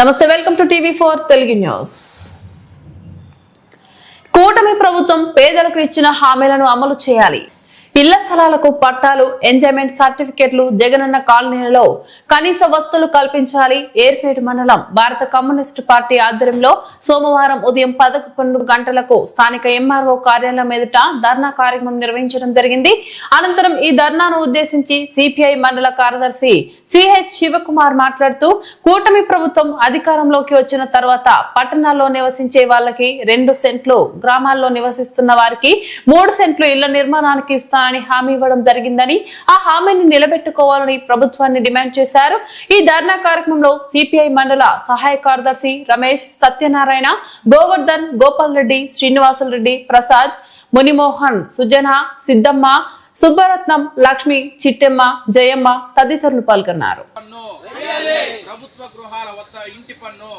నమస్తే welcome to TV four Telugu news. కూటమి ప్రభుత్వం పేదలకు ఇచ్చిన హామీలను అమలు చేయాలి. ఇళ్ళ స్థలాలకు పట్టాలు ఎంజాయ్మెంట్ సర్టిఫికెట్లు జగనన్న కాలనీలలో కనీస వస్తువులు కల్పించాలి. ఏర్పేట మండలం భారత కమ్యూనిస్టు పార్టీ ఆధ్వర్యంలో సోమవారం ఉదయం పదకొండు గంటలకు స్థానిక ఎంఆర్ఓ కార్యాలయం ఎదుట ధర్నా కార్యక్రమం నిర్వహించడం జరిగింది. అనంతరం ఈ ధర్నాను ఉద్దేశించి సిపిఐ మండల కార్యదర్శి సిహెచ్ శివకుమార్ మాట్లాడుతూ కూటమి ప్రభుత్వం అధికారంలోకి వచ్చిన తర్వాత పట్టణాల్లో నివసించే వాళ్ళకి రెండు సెంట్లు గ్రామాల్లో నివసిస్తున్న వారికి మూడు సెంట్లు ఇళ్ళ నిర్మాణానికి ఇస్తానని హామీ ఇవ్వడం జరిగిందని ఆ హామీని నిలబెట్టుకోవాలని ప్రభుత్వాన్ని డిమాండ్ చేశారు. ఈ ధర్నా కార్యక్రమంలో సిపిఐ మండల సహాయ కార్యదర్శి రమేష్ సత్యనారాయణ గోవర్ధన్ గోపాల్ రెడ్డి శ్రీనివాసులు రెడ్డి ప్రసాద్ మునిమోహన్ సుజన సిద్ధమ్మ సుబ్బరత్నం లక్ష్మి చిట్టెమ్మ జయమ్మ తదితరులు పాల్గొన్నారు. పన్ను ప్రభుత్వ గృహాల వద్ద ఇంటి పన్ను.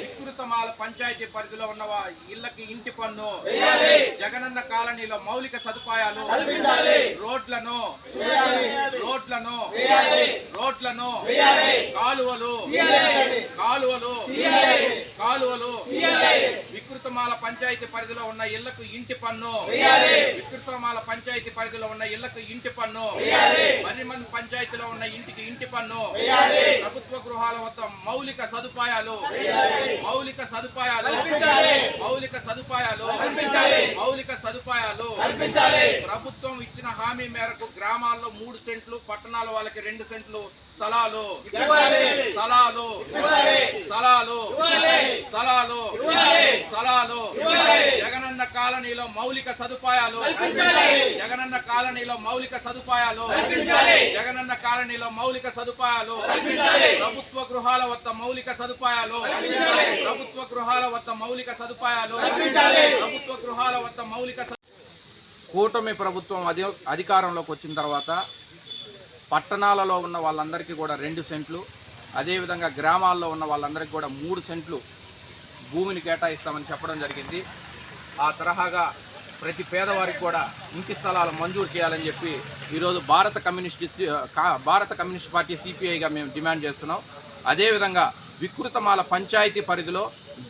విస్తృతమాల పంచాయతీ పరిధిలో ఉన్న వా- ఇళ్ళకి ఇంటి పన్ను. జగనన్న కాలనీలో మౌలిక సదుపాయాలు. రోడ్లను. రోడ్లను. రోడ్లను. కాలువలు. కాలువలు. కాలువలు. వికృతమాల పంచాయతీ పరిధిలో ఉన్న ఇళ్ళకు ఇంటి పన్ను. వికృతమాల పంచాయతీ పరిధిలో ఉన్న ఇళ్ళకు ఇంటి పన్ను. మరిమన్ పంచాయతీలో ఉన్న ఇంటికి ఇంటి పన్ను. ప్రభుత్వ గృహాల వద్ద మౌలిక సదుపాయాలు. మౌలిక సదుపాయాలు. మౌలిక సదుపాయాలు. మౌలిక సదుపాయాలు. ప్రభుత్వం ఇచ్చిన హామీ మేరకు గ్రామాల్లో మూడు సెంట్లు పట్టణాల వాళ్ళకి రెండు సెంట్లు స్థలాలు. స్థలాలు. స్థలాలు. స్థలాలు జగనన్న కాలనీలో మౌలిక సదుపాయాలు. జగనన్న కాలనీలో మౌలిక సదుపాయాలు. జగనన్న కాలనీలో మౌలిక సదుపాయాలు. ప్రభుత్వ గృహాల వద్ద మౌలిక సదుపాయాలు. ప్రభుత్వ గృహాల వద్ద మౌలిక సదుపాయాలు. ప్రభుత్వ గృహాల వద్ద మౌలిక కూటమి ప్రభుత్వం అధి అధికారంలోకి వచ్చిన తర్వాత పట్టణాలలో ఉన్న వాళ్ళందరికీ కూడా రెండు సెంట్లు అదేవిధంగా గ్రామాల్లో ఉన్న వాళ్ళందరికీ కూడా మూడు సెంట్లు భూమిని కేటాయిస్తామని చెప్పడం జరిగింది. ఆ తరహాగా ప్రతి పేదవారికి కూడా ఇంటి స్థలాలు మంజూరు చేయాలని చెప్పి ఈరోజు భారత కమ్యూనిస్ట్ భారత కమ్యూనిస్ట్ పార్టీ సిపిఐగా మేము డిమాండ్ చేస్తున్నాం. అదేవిధంగా వికృతమాల పంచాయతీ పరిధిలో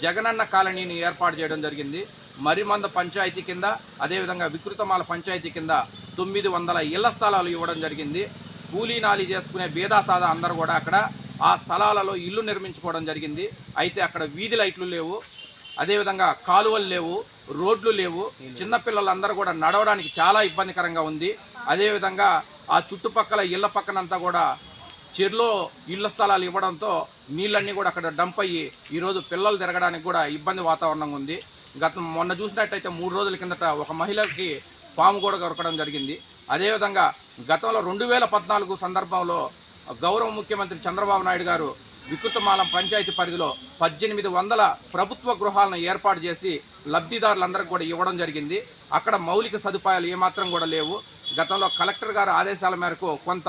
జగనన్న కాలనీని ఏర్పాటు చేయడం జరిగింది. మరిమంద పంచాయతీ కింద అదేవిధంగా వికృతమాల పంచాయతీ కింద తొమ్మిది వందల ఇళ్ళ స్థలాలు ఇవ్వడం జరిగింది. కూలీ నాలి చేసుకునే బేదాసాద అందరూ కూడా అక్కడ ఆ స్థలాలలో ఇల్లు నిర్మించుకోవడం జరిగింది. అయితే అక్కడ వీధి లైట్లు లేవు. అదేవిధంగా కాలువలు లేవు. రోడ్లు లేవు. చిన్నపిల్లలందరూ కూడా నడవడానికి చాలా ఇబ్బందికరంగా ఉంది. అదేవిధంగా ఆ చుట్టుపక్కల ఇళ్ళ పక్కనంతా కూడా చెరులో ఇళ్ళ స్థలాలు ఇవ్వడంతో నీళ్ళన్నీ కూడా అక్కడ డంప్ అయ్యి ఈరోజు పిల్లలు తిరగడానికి కూడా ఇబ్బంది వాతావరణం ఉంది. గత మొన్న చూసినట్టయితే మూడు రోజుల కిందట ఒక మహిళకి పాము కూడా దొరకడం జరిగింది. అదేవిధంగా గతంలో రెండు వేల పద్నాలుగు సందర్భంలో గౌరవ ముఖ్యమంత్రి చంద్రబాబు నాయుడు గారు వికృతమాలం పంచాయతీ పరిధిలో పద్దెనిమిది వందల ప్రభుత్వ గృహాలను ఏర్పాటు చేసి లబ్ధిదారులందరికీ కూడా ఇవ్వడం జరిగింది. అక్కడ మౌలిక సదుపాయాలు ఏమాత్రం కూడా లేవు. గతంలో కలెక్టర్ గారి ఆదేశాల మేరకు కొంత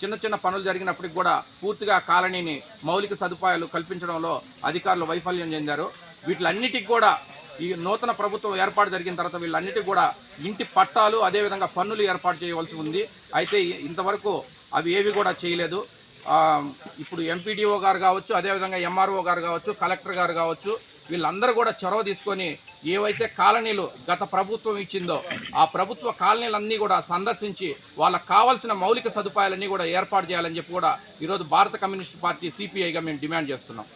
చిన్న చిన్న పనులు జరిగినప్పటికి కూడా పూర్తిగా కాలనీని మౌలిక సదుపాయాలు కల్పించడంలో అధికారులు వైఫల్యం చెందారు. వీటిలన్నిటికి కూడా ఈ నూతన ప్రభుత్వం ఏర్పాటు జరిగిన తర్వాత వీళ్ళన్నిటికీ కూడా ఇంటి పట్టాలు అదేవిధంగా పన్నులు ఏర్పాటు చేయవలసి ఉంది. అయితే ఇంతవరకు అవి ఏవి కూడా చేయలేదు. ఇప్పుడు ఎంపీడీఓ గారు కావచ్చు అదేవిధంగా ఎంఆర్ఓ గారు కావచ్చు కలెక్టర్ గారు కావచ్చు వీళ్ళందరూ కూడా చొరవ తీసుకొని ఏవైతే కాలనీలు గత ప్రభుత్వం ఇచ్చిందో ఆ ప్రభుత్వ కాలనీలన్నీ కూడా సందర్శించి వాళ్ళకి కావాల్సిన మౌలిక సదుపాయాలన్నీ కూడా ఏర్పాటు చేయాలని చెప్పి కూడా ఈరోజు భారత కమ్యూనిస్ట్ పార్టీ సిపిఐగా మేము డిమాండ్ చేస్తున్నాం.